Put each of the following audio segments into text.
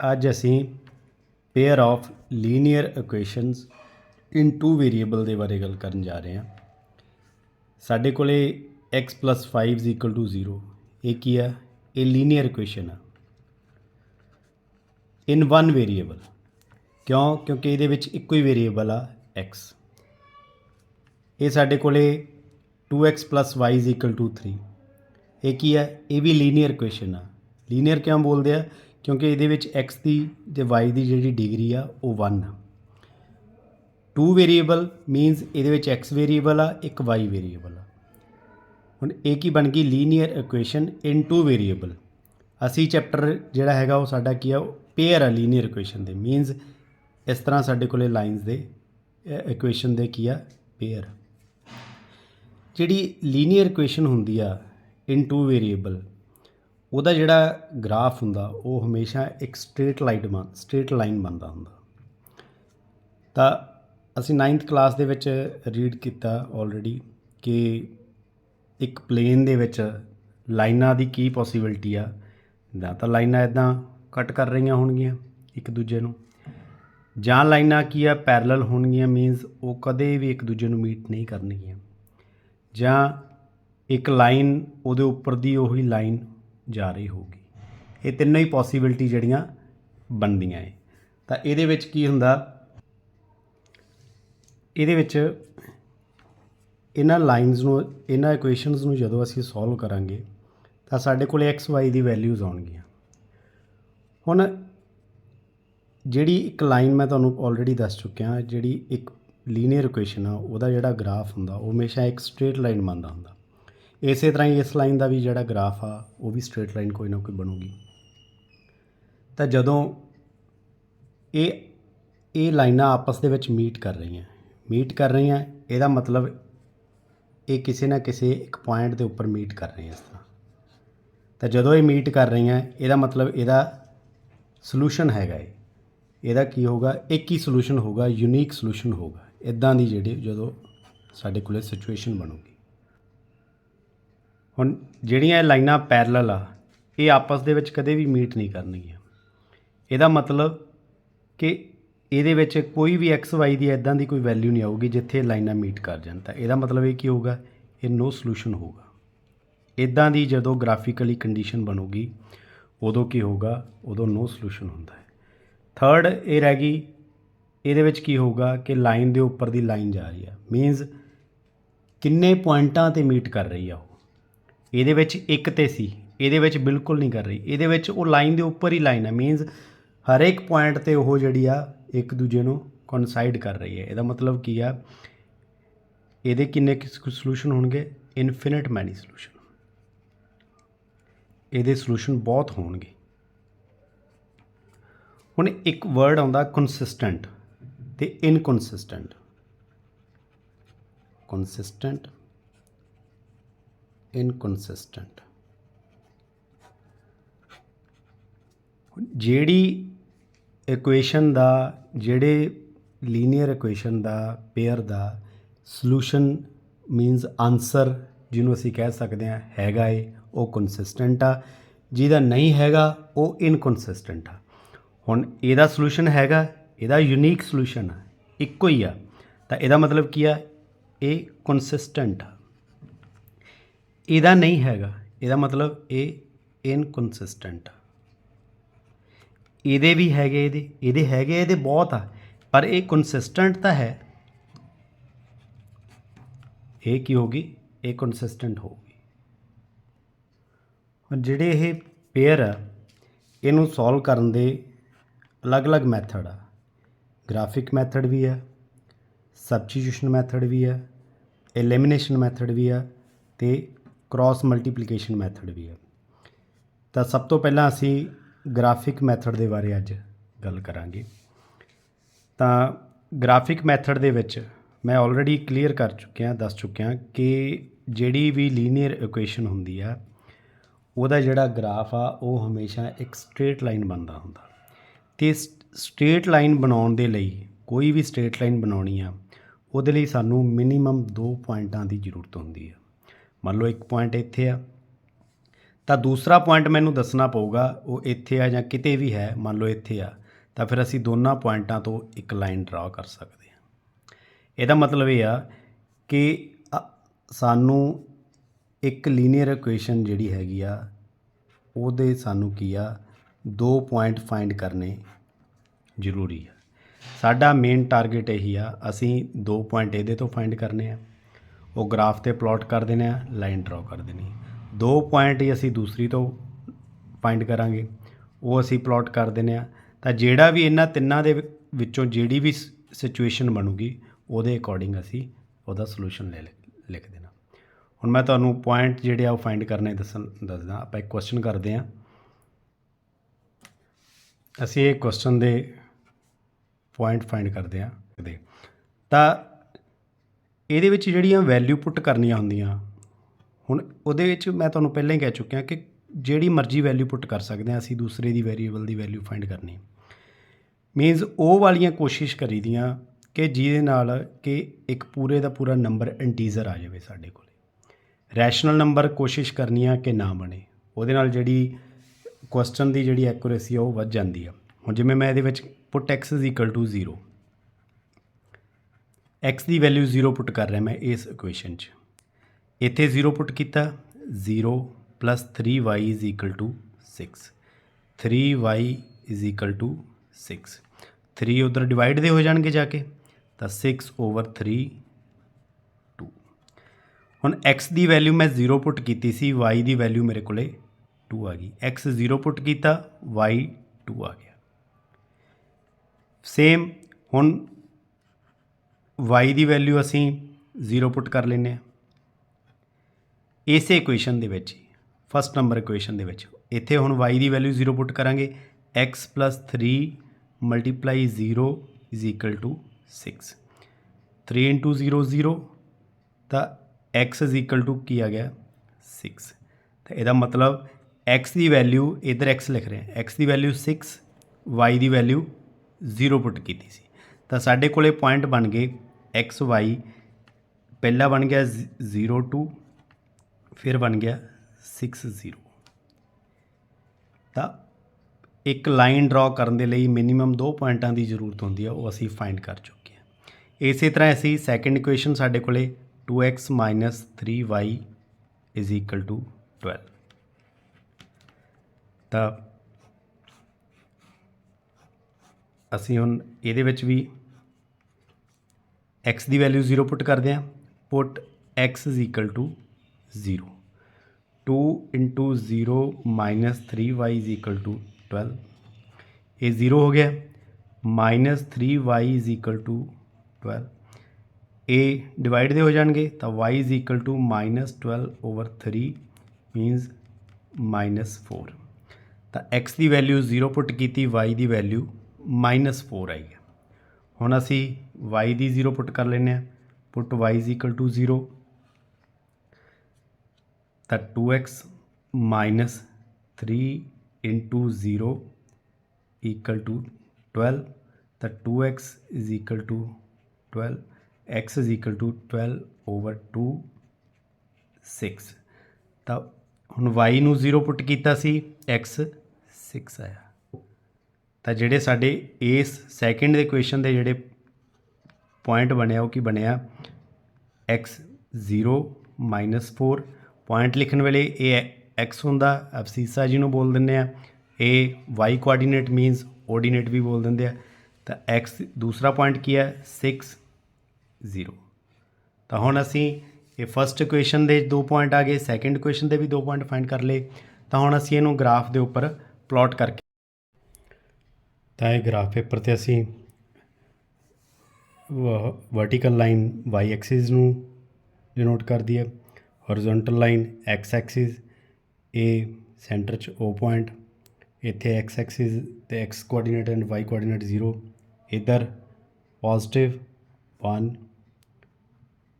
ਅੱਜ ਅਸੀਂ pair of linear equations in two variable ਦੇ ਬਾਰੇ ਗੱਲ ਕਰਨ ਜਾ ਰਹੇ ਹਾਂ। ਸਾਡੇ ਕੋਲੇ x 5 0 ਇਹ ਕੀ ਆ? ਇਹ ਲੀਨੀਅਰ ਇਕੁਏਸ਼ਨ ਆ। ਇਨ ਵਨ ਵੇਰੀਏਬਲ ਕਿਉਂ? ਕਿਉਂਕਿ ਇਹਦੇ ਵਿੱਚ ਇੱਕੋ ਹੀ ਵੇਰੀਏਬਲ ਆ, x ਇਹ ਸਾਡੇ ਕੋਲੇ 2x y 3 ਇਹ ਕੀ ਹੈ ਇਹ ਵੀ ਲੀਨੀਅਰ ਇਕੁਏਸ਼ਨ ਆ। ਲੀਨੀਅਰ ਕਿਉਂ ਬੋਲਦੇ ਆ? ਕਿਉਂਕਿ ਇਹਦੇ ਵਿੱਚ x ਦੀ ਤੇ y ਦੀ ਜਿਹੜੀ ਡਿਗਰੀ ਆ, ਉਹ 1 ਆ। ਟੂ ਵੇਰੀਏਬਲ ਮੀਨਸ ਇਹਦੇ ਵਿੱਚ x ਵੇਰੀਏਬਲ ਆ, ਇੱਕ y ਵੇਰੀਏਬਲ ਆ। ਹੁਣ ਇਹ ਕੀ ਬਣ ਗਈ? Linear equation in two variable ਅਸੀਂ ਚੈਪਟਰ ਜਿਹੜਾ ਹੈਗਾ, ਉਹ ਸਾਡਾ ਕੀ ਆ? ਪੇਅਰ ਆ ਲੀਨੀਅਰ ਇਕੁਏਸ਼ਨ ਦੇ। ਮੀਨਸ ਇਸ ਤਰ੍ਹਾਂ ਸਾਡੇ ਕੋਲੇ ਲਾਈਨਸ ਦੇ ਇਕੁਏਸ਼ਨ ਦੇ ਕੀ ਆ? ਪੇਅਰ ਜਿਹੜੀ ਲੀਨੀਅਰ ਇਕੁਏਸ਼ਨ ਹੁੰਦੀ ਆ ਇਨ ਟੂ ਵੇਰੀਏਬਲ ਉਹਦਾ ਜਿਹੜਾ ਗ੍ਰਾਫ ਹੁੰਦਾ, ਉਹ ਹਮੇਸ਼ਾ ਇੱਕ ਸਟ੍ਰੇਟ ਲਾਈਨ ਬਣ, ਸਟ੍ਰੇਟ ਲਾਈਨ ਬਣਦਾ ਹੁੰਦਾ। ਤਾਂ ਅਸੀਂ 9th ਕਲਾਸ ਦੇ ਵਿੱਚ ਰੀਡ ਕੀਤਾ ਆਲਰੇਡੀ ਕਿ ਇੱਕ ਪਲੇਨ ਦੇ ਵਿੱਚ ਲਾਈਨਾਂ ਦੀ ਕੀ ਪੋਸੀਬਿਲਿਟੀ ਆ। ਜਾਂ ਤਾਂ ਲਾਈਨਾਂ ਇਦਾਂ ਕੱਟ ਕਰ ਰਹੀਆਂ ਹੋਣਗੀਆਂ ਇੱਕ ਦੂਜੇ ਨੂੰ, ਜਾਂ ਲਾਈਨਾਂ ਕੀ ਆ ਪੈਰਲਲ ਹੋਣਗੀਆਂ ਮੀਨਸ ਉਹ ਕਦੇ ਵੀ ਇੱਕ ਦੂਜੇ ਨੂੰ ਮੀਟ ਨਹੀਂ ਕਰਨਗੀਆਂ। ਜਾਂ ਇੱਕ ਲਾਈਨ ਉਹਦੇ ਉੱਪਰ ਦੀ ਉਹੀ ਲਾਈਨ ਜਾ ਰਹੀ ਹੋਊਗੀ। ਇਹ ਤਿੰਨੋਂ ਹੀ ਪੋਸੀਬਿਲਿਟੀ ਜਿਹੜੀਆਂ ਬਣਦੀਆਂ ਏ। ਤਾਂ ਇਹਦੇ ਵਿੱਚ ਕੀ ਹੁੰਦਾ? ਇਹਦੇ ਵਿੱਚ ਇਹਨਾਂ ਲਾਈਨਸ ਨੂੰ, ਇਹਨਾਂ ਇਕੁਏਸ਼ਨਸ ਨੂੰ ਜਦੋਂ ਅਸੀਂ ਸੋਲਵ ਕਰਾਂਗੇ, ਤਾਂ ਸਾਡੇ ਕੋਲ x, y ਦੀ ਵੈਲਿਊਜ਼ ਆਉਣਗੀਆਂ। ਹੁਣ ਜਿਹੜੀ ਇੱਕ ਲਾਈਨ ਮੈਂ ਤੁਹਾਨੂੰ ਆਲਰੇਡੀ ਦੱਸ ਚੁੱਕਿਆ, ਜਿਹੜੀ ਇੱਕ ਲੀਨੀਅਰ ਇਕੁਏਸ਼ਨ ਆ, ਉਹਦਾ ਜਿਹੜਾ ਗ੍ਰਾਫ ਹੁੰਦਾ, ਉਹ ਹਮੇਸ਼ਾ ਇੱਕ ਸਟ੍ਰੇਟ ਲਾਈਨ ਬਣਦਾ ਹੁੰਦਾ। ਇਸੇ ਤਰ੍ਹਾਂ ਹੀ ਇਸ ਲਾਈਨ ਦਾ ਵੀ ਜਿਹੜਾ ਗ੍ਰਾਫ ਆ, ਉਹ ਵੀ ਸਟ੍ਰੇਟ ਲਾਈਨ ਕੋਈ ਨਾ ਕੋਈ ਬਣੂਗੀ। ਤਾਂ ਜਦੋਂ ਇਹ ਇਹ ਲਾਈਨਾਂ ਆਪਸ ਦੇ ਵਿੱਚ ਮੀਟ ਕਰ ਰਹੀਆਂ, ਮੀਟ ਕਰ ਰਹੀਆਂ, ਇਹਦਾ ਮਤਲਬ ਇਹ ਕਿਸੇ ਨਾ ਕਿਸੇ ਇੱਕ ਪੁਆਇੰਟ ਦੇ ਉੱਪਰ ਮੀਟ ਕਰ ਰਹੀਆਂ ਇਸ ਤਰ੍ਹਾਂ। ਤਾਂ ਜਦੋਂ ਇਹ ਮੀਟ ਕਰ ਰਹੀਆਂ, ਇਹਦਾ ਮਤਲਬ ਇਹਦਾ ਸੋਲੂਸ਼ਨ ਹੈਗਾ ਇਹ। ਇਹਦਾ ਕੀ ਹੋਗਾ ਇੱਕ ਹੀ ਸੋਲੂਸ਼ਨ ਹੋਗਾ ਯੂਨੀਕ ਸੋਲੂਸ਼ਨ ਹੋਗਾ ਇਦਾਂ ਦੀ ਜਿਹੜੀ ਜਦੋਂ ਸਾਡੇ ਕੋਲੇ ਸਿਚੁਏਸ਼ਨ ਬਣੂਗੀ। ਹੁਣ ਜਿਹੜੀਆਂ ਇਹ ਲਾਈਨਾਂ ਪੈਰਲਲ ਆ, ਇਹ ਆਪਸ ਦੇ ਵਿੱਚ ਕਦੇ ਵੀ ਮੀਟ ਨਹੀਂ ਕਰਨਗੀਆਂ। ਇਹਦਾ ਮਤਲਬ ਕਿ ਇਹਦੇ ਵਿੱਚ ਕੋਈ ਵੀ x, y ਦੀ ਇਦਾਂ ਦੀ ਕੋਈ ਵੈਲਿਊ ਨਹੀਂ ਆਊਗੀ ਜਿੱਥੇ ਲਾਈਨਾਂ ਮੀਟ ਕਰ ਜਾਣ ਤਾਂ। ਇਹਦਾ ਮਤਲਬ ਇਹ ਕੀ ਹੋਊਗਾ? ਇਹ ਨੋ ਸੋਲੂਸ਼ਨ ਹੋਊਗਾ। ਇਦਾਂ ਦੀ ਜਦੋਂ ਗ੍ਰਾਫਿਕਲੀ ਕੰਡੀਸ਼ਨ ਬਣੂਗੀ, ਉਦੋਂ ਕੀ ਹੋਊਗਾ? ਉਦੋਂ ਨੋ ਸੋਲੂਸ਼ਨ ਹੁੰਦਾ ਹੈ। ਥਰਡ ਇਹ ਰਹਿ ਗਈ, ਇਹਦੇ ਵਿੱਚ ਕੀ ਹੋਊਗਾ ਕਿ ਲਾਈਨ ਦੇ ਉੱਪਰ ਦੀ ਲਾਈਨ ਜਾ ਰਹੀ ਆ। ਮੀਨਸ ਕਿੰਨੇ ਪੁਆਇੰਟਾਂ ਤੇ ਮੀਟ ਕਰ ਰਹੀ ਆ ਉਹ? ਇਹਦੇ ਵਿੱਚ ਇੱਕ ਤੇ ਸੀ। ਇਹਦੇ ਵਿੱਚ ਬਿਲਕੁਲ ਨਹੀਂ ਕਰ ਰਹੀ। ਇਹਦੇ ਵਿੱਚ ਉਹ ਲਾਈਨ ਦੇ ਉੱਪਰ ਹੀ ਲਾਈਨ ਹੈ ਮੀਨਸ ਹਰੇਕ ਪੁਆਇੰਟ ਤੇ ਉਹ ਜਿਹੜੀ ਆ, ਇੱਕ ਦੂਜੇ ਨੂੰ ਕੋਨਸਾਈਡ ਕਰ ਰਹੀ ਹੈ। ਇਹਦਾ ਮਤਲਬ ਕੀ ਆ? ਇਹਦੇ ਕਿੰਨੇ ਸੋਲੂਸ਼ਨ ਹੋਣਗੇ? ਇਨਫਿਨਿਟ ਮੈਨੀ ਸੋਲੂਸ਼ਨ ਇਹਦੇ ਸੋਲੂਸ਼ਨ ਬਹੁਤ ਹੋਣਗੇ। ਹੁਣ ਇੱਕ ਵਰਡ ਆਉਂਦਾ ਕੰਸਿਸਟੈਂਟ ਤੇ ਇਨਕਨਸਿਸਟੈਂਟ ਕਨਸਿਸਟੈਂਟ ਇਨਕਨਸਿਸਟੈਂਟ ਜਿਹੜੀ ਇਕੁਏਸ਼ਨ ਦਾ, ਜਿਹੜੇ ਲੀਨੀਅਰ ਇਕੁਏਸ਼ਨ ਦਾ ਪੇਅਰ ਦਾ ਸੋਲੂਸ਼ਨ ਮੀਨਸ ਆਨਸਰ ਜਿਹਨੂੰ ਅਸੀਂ ਕਹਿ ਸਕਦੇ ਹਾਂ, ਹੈਗਾ ਏ, ਉਹ ਕਨਸਿਸਟੈਂਟ ਆ। ਜਿਹਦਾ ਨਹੀਂ ਹੈਗਾ, ਉਹ ਇਨਕਨਸਿਸਟੈਂਟ ਆ। ਹੁਣ ਇਹਦਾ ਸੋਲੂਸ਼ਨ ਹੈਗਾ, ਇਹਦਾ ਯੂਨੀਕ ਸੋਲੂਸ਼ਨ ਆ, ਇੱਕੋ ਹੀ ਆ। ਤਾਂ ਇਹਦਾ ਮਤਲਬ ਕੀ ਆ? ਇਹ ਕਨਸਿਸਟੈਂਟ ਆ। ਇਹਦਾ ਨਹੀਂ ਹੈਗਾ। ਇਹਦਾ ਮਤਲਬ ਇਹ ਇਨਕਨਸਿਸਟੈਂਟ ਆ। ਇਹਦੇ ਵੀ ਹੈਗੇ ਇਹਦੇ ਇਹਦੇ ਹੈਗੇ ਇਹਦੇ ਬਹੁਤ ਆ, ਪਰ ਇਹ ਕਨਸਿਸਟੈਂਟ ਤਾਂ ਹੈ। ਇਹ ਕੀ ਹੋਗੀ ਇਹ ਕੰਸਿਸਟੈਂਟ ਹੋਊਗੀ। ਹੁਣ ਜਿਹੜੇ ਇਹ ਪੇਅਰ ਆ, ਇਹਨੂੰ ਸੋਲਵ ਕਰਨ ਦੇ ਅਲੱਗ-ਅਲੱਗ ਮੈਥਡ ਆ। ਗ੍ਰਾਫਿਕ ਮੈਥਡ ਵੀ ਆ ਸਬਸਟੀਟਿਊਸ਼ਨ ਮੈਥਡ ਵੀ ਆ ਐਲੀਮੀਨੇਸ਼ਨ ਮੈਥਡ ਵੀ ਆ, ਤੇ ਕ੍ਰਾਸ ਮਲਟੀਪਲੀਕੇਸ਼ਨ ਮੈਥਡ ਵੀ ਆ ਤਾਂ ਸਭ ਤੋਂ ਪਹਿਲਾਂ ਅਸੀਂ ਗ੍ਰਾਫਿਕ ਮੈਥਡ ਦੇ ਬਾਰੇ ਅੱਜ ਗੱਲ ਕਰਾਂਗੇ। ਤਾਂ ਗ੍ਰਾਫਿਕ ਮੈਥਡ ਦੇ ਵਿੱਚ ਮੈਂ ਆਲਰੇਡੀ ਕਲੀਅਰ ਕਰ ਚੁੱਕਿਆ, ਦੱਸ ਚੁੱਕਿਆ ਕਿ ਜਿਹੜੀ ਵੀ ਲੀਨੀਅਰ ਇਕੁਏਸ਼ਨ ਹੁੰਦੀ ਆ, ਉਹਦਾ ਜਿਹੜਾ ਗ੍ਰਾਫ ਆ, ਉਹ ਹਮੇਸ਼ਾ ਇੱਕ ਸਟ੍ਰੇਟ ਲਾਈਨ ਬਣਦਾ ਹੁੰਦਾ। ਤੇ ਸਟ੍ਰੇਟ ਲਾਈਨ ਬਣਾਉਣ ਦੇ ਲਈ ਕੋਈ ਵੀ ਸਟ੍ਰੇਟ ਲਾਈਨ ਬਣਾਉਣੀ ਆ, ਉਹਦੇ ਲਈ ਸਾਨੂੰ ਮਿਨੀਮਮ 2 ਪੁਆਇੰਟਾਂ ਦੀ ਜ਼ਰੂਰਤ ਹੁੰਦੀ ਆ। ਮੰਨ ਲਓ ਇੱਕ ਪੁਆਇੰਟ ਇੱਥੇ ਆ। ਤਾਂ ਦੂਸਰਾ ਪੁਆਇੰਟ ਮੈਨੂੰ ਦੱਸਣਾ ਪਊਗਾ, ਉਹ ਇੱਥੇ ਆ ਜਾਂ ਕਿਤੇ ਵੀ ਹੈ, ਮੰਨ ਲਓ ਇੱਥੇ ਆ, ਤਾਂ ਫਿਰ ਅਸੀਂ ਦੋਨਾਂ ਪੁਆਇੰਟਾਂ ਤੋਂ ਇੱਕ ਲਾਈਨ ਡਰਾ ਕਰ ਸਕਦੇ ਹਾਂ। ਇਹਦਾ ਮਤਲਬ ਇਹ ਆ ਕਿ ਸਾਨੂੰ ਇੱਕ ਲੀਨੀਅਰ ਇਕੁਏਸ਼ਨ ਜਿਹੜੀ ਹੈਗੀ ਆ, ਉਹਦੇ ਸਾਨੂੰ ਕੀ ਆ, ਦੋ ਪੁਆਇੰਟ ਫਾਈਂਡ ਕਰਨੇ ਜ਼ਰੂਰੀ ਆ। ਸਾਡਾ ਮੇਨ ਟਾਰਗੇਟ ਇਹੀ ਆ, ਅਸੀਂ ਦੋ ਪੁਆਇੰਟ ਇਹਦੇ ਤੋਂ ਫਾਈਂਡ ਕਰਨੇ ਆ। ਉਹ ਗ੍ਰਾਫ ਤੇ ਪਲਾਟ ਕਰ ਦੇਣੇ ਆ, ਲਾਈਨ ਡਰਾ ਕਰ ਦੇਣੀ ਦੋ ਪੁਆਇੰਟ ਹੀ ਅਸੀਂ ਦੂਸਰੀ ਤੋਂ ਫਾਈਂਡ ਕਰਾਂਗੇ, ਉਹ ਅਸੀਂ ਪਲਾਟ ਕਰ ਦਿੰਦੇ ਆ। ਤਾਂ ਜਿਹੜਾ ਵੀ ਇਹਨਾਂ ਤਿੰਨਾਂ ਦੇ ਵਿੱਚੋਂ ਜਿਹੜੀ ਵੀ ਸਿਚੁਏਸ਼ਨ ਬਣੂਗੀ, ਉਹਦੇ ਅਕੋਰਡਿੰਗ ਅਸੀਂ ਉਹਦਾ ਸੋਲੂਸ਼ਨ ਲੈ, ਲਿਖ- ਲਿਖ ਦੇਣਾ। ਹੁਣ ਮੈਂ ਤੁਹਾਨੂੰ ਪੁਆਇੰਟ ਜਿਹੜੇ ਆ ਉਹ ਫਾਈਂਡ ਕਰਨੇ ਦੱਸਣ, ਦੱਸਦਾ। ਆਪਾਂ ਇੱਕ ਕੁਐਸਚਨ ਕਰਦੇ ਆ ਅਸੀਂ ਇਹ ਕੁਐਸਚਨ ਦੇ ਪੁਆਇੰਟ ਫਾਈਂਡ ਕਰਦੇ ਆ ਦੇ ਤਾਂ ਇਹਦੇ ਵਿੱਚ ਜਿਹੜੀਆਂ ਵੈਲਿਊ ਪੁੱਟ ਕਰਨੀਆਂ ਹੁੰਦੀਆਂ, ਹੁਣ ਉਹਦੇ ਵਿੱਚ ਮੈਂ ਤੁਹਾਨੂੰ ਪਹਿਲਾਂ ਹੀ ਕਹਿ ਚੁੱਕਿਆ ਕਿ ਜਿਹੜੀ ਮਰਜ਼ੀ ਵੈਲਿਊ ਪੁੱਟ ਕਰ ਸਕਦੇ ਹਾਂ, ਅਸੀਂ ਦੂਸਰੇ ਦੀ ਵੈਰੀਏਬਲ ਦੀ ਵੈਲਿਊ ਫਾਈਂਡ ਕਰਨੀ। ਮੀਨਸ ਉਹ ਵਾਲੀਆਂ ਕੋਸ਼ਿਸ਼ ਕਰੀਦੀਆਂ ਕਿ ਜਿਹਦੇ ਨਾਲ ਕਿ ਇੱਕ ਪੂਰੇ ਦਾ ਪੂਰਾ ਨੰਬਰ ਇੰਟੀਜ਼ਰ ਆ ਜਾਵੇ ਸਾਡੇ ਕੋਲ। ਰੈਸ਼ਨਲ ਨੰਬਰ ਕੋਸ਼ਿਸ਼ ਕਰਨੀ ਆ ਕਿ ਨਾ ਬਣੇ। ਉਹਦੇ ਨਾਲ ਜਿਹੜੀ ਕੁਐਸਚਨ ਦੀ ਜਿਹੜੀ ਐਕੂਰੇਸੀ ਆ, ਉਹ ਵੱਧ ਜਾਂਦੀ ਆ। ਹੁਣ ਜਿਵੇਂ ਮੈਂ ਇਹਦੇ ਵਿੱਚ ਪੁੱਟ x 0 x ਦੀ ਵੈਲਿਊ 0 ਪੁੱਟ ਕਰ ਰਿਹਾ ਮੈਂ ਇਸ ਇਕੁਏਸ਼ਨ 'ਚ। ਇੱਥੇ 0 ਪੁੱਟ ਕੀਤਾ 0 3y 6 3y 6 3 ਉਧਰ ਡਿਵਾਈਡ ਦੇ ਹੋ ਜਾਣਗੇ ਜਾ ਕੇ, ਤਾਂ 6 ਓਵਰ 3 2 ਹੁਣ x ਦੀ ਵੈਲਿਊ ਮੈਂ 0 ਪੁੱਟ ਕੀਤੀ ਸੀ, y ਦੀ ਵੈਲਿਊ ਮੇਰੇ ਕੋਲੇ 2 ਆ ਗਈ। X 0 ਪੁੱਟ ਕੀਤਾ, y 2 ਆ ਗਿਆ। ਸੇਮ ਹੁਣ y ਦੀ ਵੈਲਿਊ ਅਸੀਂ 0 ਪੁੱਟ ਕਰ ਲੈਂਦੇ ਹਾਂ। ਇਸੇ ਇਕੁਏਸ਼ਨ ਦੇ ਵਿੱਚ ਫਸਟ ਨੰਬਰ ਇਕੁਏਸ਼ਨ ਦੇ ਵਿੱਚ, ਇੱਥੇ ਹੁਣ y ਦੀ ਵੈਲਿਊ 0 ਪੁੱਟ ਕਰਾਂਗੇ। x 3 multiply 0 is equal to 6 3 into 0 0 ਤਾਂ x ਇਜ਼ ਇਕੁਅਲ ਟੂ ਕੀ ਆ ਗਿਆ? 6 ਤਾਂ ਇਹਦਾ ਮਤਲਬ x ਦੀ ਵੈਲਿਊ ਇਧਰ x ਲਿਖ ਰਹੇ ਹਾਂ। x ਦੀ ਵੈਲਿਊ 6 y ਦੀ ਵੈਲਿਊ 0 ਪੁੱਟ ਕੀਤੀ ਸੀ। ਤਾਂ ਸਾਡੇ ਕੋਲੇ ਪੁਆਇੰਟ ਬਣ ਗਏ x y ਪਹਿਲਾ ਬਣ ਗਿਆ 0 2 ਫਿਰ ਬਣ ਗਿਆ 6 0 ਤਾਂ ਇੱਕ ਲਾਈਨ ਡਰਾ ਕਰਨ ਦੇ ਲਈ ਮਿਨੀਮਮ ਦੋ ਪੁਆਇੰਟਾਂ ਦੀ ਜ਼ਰੂਰਤ ਹੁੰਦੀ ਹੈ ਉਹ ਅਸੀਂ ਫਾਈਂਡ ਕਰ ਚੁੱਕੇ ਹਾਂ ਇਸੇ ਤਰ੍ਹਾਂ ਅਸੀਂ ਸੈਕੰਡ ਇਕੁਏਸ਼ਨ ਸਾਡੇ ਕੋਲੇ 2x 3y 12 ਤਾਂ ਅਸੀਂ ਹੁਣ ਇਹਦੇ ਵਿੱਚ ਵੀ ਐਕਸ ਦੀ ਵੈਲਿਊ ਜ਼ੀਰੋ ਪੁੱਟ ਕਰਦੇ ਹਾਂ put x is equal to zero two into zero minus three y is equal to twelve ਇਹ ਜ਼ੀਰੋ ਹੋ ਗਿਆ minus three y is equal to twelve ਇਹ ਡਿਵਾਈਡ ਦੇ ਹੋ ਜਾਣਗੇ ਤਾਂ y is equal to minus twelve over three means minus four ਤਾਂ x ਦੀ ਵੈਲਿਊ ਜ਼ੀਰੋ ਪੁੱਟ ਕੀਤੀ ਵਾਈ ਦੀ ਵੈਲਿਊ ਮਾਈਨਸ ਫੋਰ ਆਈ ਹੈ ਹੁਣ ਅਸੀਂ y ਦੀ 0 ਪੁੱਟ ਕਰ ਲੈਨੇ ਆ ਪੁੱਟ y 0 ਤਾਂ 2x 3 0 12 ਤਾਂ 2x 12 x 12 ਓਵਰ 2 6 ਤਾਂ ਹੁਣ y ਨੂੰ 0 ਪੁੱਟ ਕੀਤਾ ਸੀ x 6 ਆਇਆ ਤਾਂ ਜਿਹੜੇ ਸਾਡੇ ਇਸ ਸੈਕਿੰਡ ਦੇ ਇਕੁਏਸ਼ਨ ਦੇ ਜਿਹੜੇ ਪੁਆਇੰਟ ਬਣਿਆ ਉਹ ਕੀ ਬਣਿਆ? x 0 4 ਪੁਆਇੰਟ ਲਿਖਣ ਵੇਲੇ ਇਹ x ਹੁੰਦਾ ਅਫਸੀਸਾ ਜੀ ਨੂੰ ਬੋਲ ਦਿੰਦੇ ਆ ਇਹ y ਕੋਆਰਡੀਨੇਟ ਮੀਨਸ ਆਰਡੀਨੇਟ ਵੀ ਬੋਲ ਦਿੰਦੇ ਆ। ਤਾਂ x, ਦੂਸਰਾ ਪੁਆਇੰਟ ਕੀ ਹੈ? 6 0 ਤਾਂ ਹੁਣ ਅਸੀਂ ਇਹ ਫਸਟ ਇਕੁਏਸ਼ਨ ਦੇ ਦੋ ਪੁਆਇੰਟ ਆ ਗਏ ਸੈਕਿੰਡ ਇਕੁਏਸ਼ਨ ਦੇ ਵੀ ਦੋ ਪੁਆਇੰਟ ਫਾਈਂਡ ਕਰ ਲਏ। ਤਾਂ ਹੁਣ ਅਸੀਂ ਇਹਨੂੰ ਗ੍ਰਾਫ ਦੇ ਉੱਪਰ ਪਲਾਟ ਕਰਕੇ ਤਾਂ ਇਹ ਗ੍ਰਾਫ ਪੇਪਰ ਤੇ ਅਸੀਂ ਵਰਟੀਕਲ ਲਾਈਨ y ਐਕਸਿਸ ਨੂੰ ਡਿਨੋਟ ਕਰਦੀ ਹੈ। ਹੌਰੀਜ਼ੌਂਟਲ ਲਾਈਨ x ਐਕਸਿਸ ਇਹ ਸੈਂਟਰ 'ਚ O ਪੁਆਇੰਟ ਇੱਥੇ x ਐਕਸਿਸ ਤੇ x coordinate and y coordinate 0 ਇਧਰ ਪੋਜ਼ਿਟਿਵ 1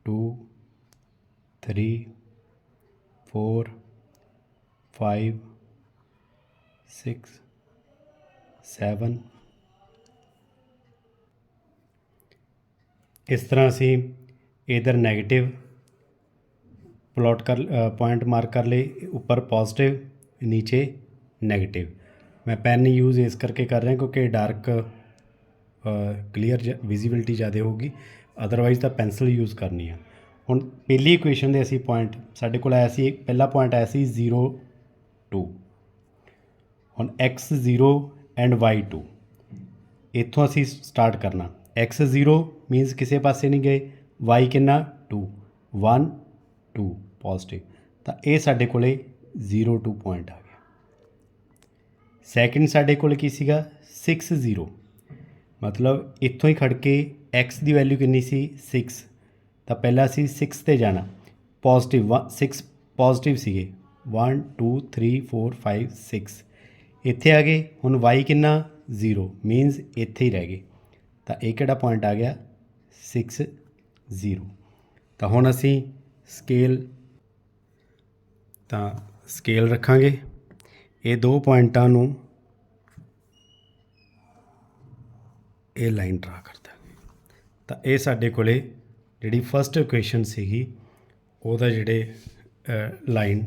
2 3 4 5 6 7 ਇਸ ਤਰ੍ਹਾਂ ਅਸੀਂ ਇਧਰ 네ਗੇਟਿਵ ਪਲਾਟ ਕਰ ਪੁਆਇੰਟ ਮਾਰਕ ਕਰ ਲਏ, ਉੱਪਰ ਪੋਜ਼ਿਟਿਵ ਨੀਚੇ 네ਗੇਟਿਵ ਮੈਂ ਪੈਨ ਯੂਜ਼ ਇਸ ਕਰਕੇ ਕਰ ਰਿਹਾ ਕਿਉਂਕਿ ਡਾਰਕ ਕਲੀਅਰ ਵਿਜ਼ਿਬਿਲਟੀ ਜ਼ਿਆਦਾ ਹੋਊਗੀ ਅਦਰਵਾਈਜ਼ ਤਾਂ ਪੈਨਸਲ ਯੂਜ਼ ਕਰਨੀ ਆ। ਹੁਣ ਪਹਿਲੀ ਇਕੁਏਸ਼ਨ ਦੇ ਅਸੀਂ ਪੁਆਇੰਟ ਸਾਡੇ ਕੋਲ ਆਇਆ ਸੀ, ਪਹਿਲਾ ਪੁਆਇੰਟ ਆਇਆ ਸੀ 0 2 ਹੁਣ x 0 ਐਂਡ y 2 ਇੱਥੋਂ ਅਸੀਂ ਸਟਾਰਟ ਕਰਨਾ। x 0 ਮੀਨਸ ਕਿਸੇ ਪਾਸੇ ਨਹੀਂ ਗਏ y ਕਿੰਨਾ 2 1 2 ਪੋਜ਼ਿਟਿਵ ਤਾਂ ਇਹ ਸਾਡੇ ਕੋਲੇ 0 2 ਪੁਆਇੰਟ ਆ ਗਿਆ। ਸੈਕਿੰਡ ਸਾਡੇ ਕੋਲ ਕੀ ਸੀਗਾ? 6 0 ਮਤਲਬ ਇੱਥੋਂ ਹੀ ਖੜ ਕੇ x ਦੀ ਵੈਲਿਊ ਕਿੰਨੀ ਸੀ? 6 ਤਾਂ ਪਹਿਲਾਂ ਅਸੀਂ 6 ਤੇ ਜਾਣਾ। ਪੋਜ਼ਿਟਿਵ 6 ਪੋਜ਼ਿਟਿਵ ਸੀਗੇ। 1 2 3 4 5 6 ਇੱਥੇ ਆ ਗਏ। ਹੁਣ y ਕਿੰਨਾ? 0 ਮੀਨਸ ਇੱਥੇ ਹੀ ਰਹਿ ਗਏ। ਤਾਂ ਇਹ ਕਿਹੜਾ ਪੁਆਇੰਟ ਆ ਗਿਆ? 6 0 ਤਾਂ ਹੁਣ ਅਸੀਂ ਸਕੇਲ ਤਾਂ ਸਕੇਲ ਰੱਖਾਂਗੇ। ਇਹ ਦੋ ਪੁਆਇੰਟਾਂ ਨੂੰ ਇਹ ਲਾਈਨ ਡਰਾ ਕਰ ਦਾਂਗੇ। ਤਾਂ ਇਹ ਸਾਡੇ ਕੋਲੇ ਜਿਹੜੀ ਫਸਟ ਇਕੁਏਸ਼ਨ ਸੀਗੀ, ਉਹਦਾ ਜਿਹੜੇ ਲਾਈਨ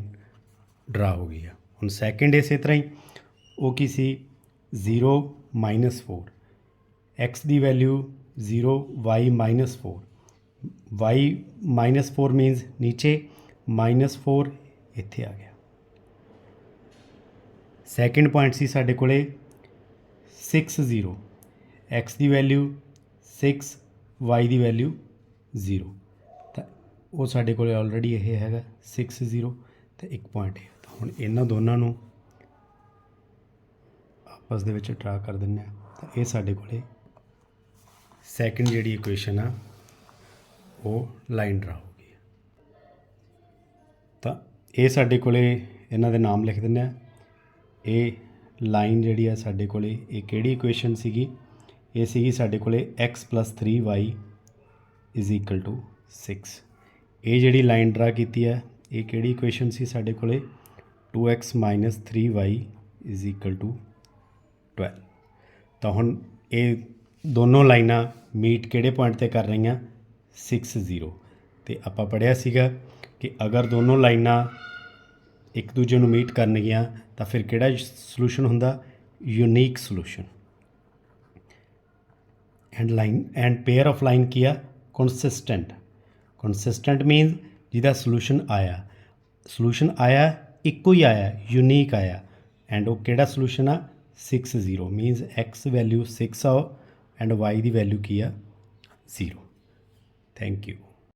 ਡਰਾ ਹੋ ਗਈ ਆ। ਹੁਣ ਸੈਕਿੰਡ ਇਸੇ ਤਰ੍ਹਾਂ ਹੀ, ਉਹ ਕੀ ਸੀ? 0 4 x ਦੀ ਵੈਲਿਊ 0 y 4 y 4 ਮੀਨਸ ਨੀਚੇ -4 ਇੱਥੇ ਆ ਗਿਆ ਸੈਕਿੰਡ ਪੁਆਇੰਟ ਸੀ ਸਾਡੇ ਕੋਲੇ 6 0 x ਦੀ ਵੈਲਿਊ 6 y ਦੀ ਵੈਲਿਊ 0 ਤਾਂ ਉਹ ਸਾਡੇ ਕੋਲੇ ਆਲਰੇਡੀ ਇਹ ਹੈਗਾ 6 0 ਤੇ ਇੱਕ ਪੁਆਇੰਟ ਇਹ ਤਾਂ ਹੁਣ ਇਹਨਾਂ ਦੋਨਾਂ ਨੂੰ ਆਪਸ ਦੇ ਵਿੱਚ ਟਰਾ ਕਰ ਦਿੰਨੇ ਆ ਤਾਂ ਇਹ ਸਾਡੇ ਕੋਲੇ ਸੈਕਿੰਡ ਜਿਹੜੀ ਇਕੁਏਸ਼ਨ ਆ, ਉਹ ਲਾਈਨ ਡਰਾ ਹੋ ਗਈ ਤਾਂ ਇਹ ਸਾਡੇ ਕੋਲੇ ਇਹਨਾਂ ਦੇ ਨਾਮ ਲਿਖ ਦਿੰਦੇ ਆ। ਇਹ ਲਾਈਨ ਜਿਹੜੀ ਆ ਸਾਡੇ ਕੋਲੇ, ਇਹ ਕਿਹੜੀ ਇਕੁਏਸ਼ਨ ਸੀਗੀ? ਇਹ ਸੀਗੀ ਸਾਡੇ ਕੋਲੇ x 3y 6 ਇਹ ਜਿਹੜੀ ਲਾਈਨ ਡਰਾ ਕੀਤੀ ਹੈ ਇਹ ਕਿਹੜੀ ਇਕੁਏਸ਼ਨ ਸੀ ਸਾਡੇ ਕੋਲੇ? 2x 3y 12 ਤਾਂ ਹੁਣ ਇਹ ਦੋਨੋਂ ਲਾਈਨਾਂ ਮੀਟ ਕਿਹੜੇ ਪੁਆਇੰਟ ਤੇ ਕਰ ਰਹੀਆਂ? 6 0 ਤੇ ਆਪਾਂ ਪੜਿਆ ਸੀਗਾ ਕਿ ਅਗਰ ਦੋਨੋਂ ਲਾਈਨਾਂ ਇੱਕ ਦੂਜੇ ਨੂੰ ਮੀਟ ਕਰਨਗੀਆਂ, ਤਾਂ ਫਿਰ ਕਿਹੜਾ ਸੋਲੂਸ਼ਨ ਹੁੰਦਾ? Unique solution and line and pair of line ਕੀ ਆ? ਕੰਸਿਸਟੈਂਟ ਕੰਸਿਸਟੈਂਟ ਮੀਨਸ ਜਿਹਦਾ ਸੋਲੂਸ਼ਨ ਆਇਆ। ਸੋਲੂਸ਼ਨ ਆਇਆ, ਇੱਕੋ ਹੀ ਆਇਆ ਯੂਨੀਕ ਆਇਆ। ਐਂਡ ਉਹ ਕਿਹੜਾ ਸੋਲੂਸ਼ਨ ਆ? 6 0 ਮੀਨਸ x ਵੈਲਿਊ 6 ਆ ਐਂਡ y ਦੀ ਵੈਲਿਊ ਕੀ ਆ? 0 ਥੈਂਕ ਯੂ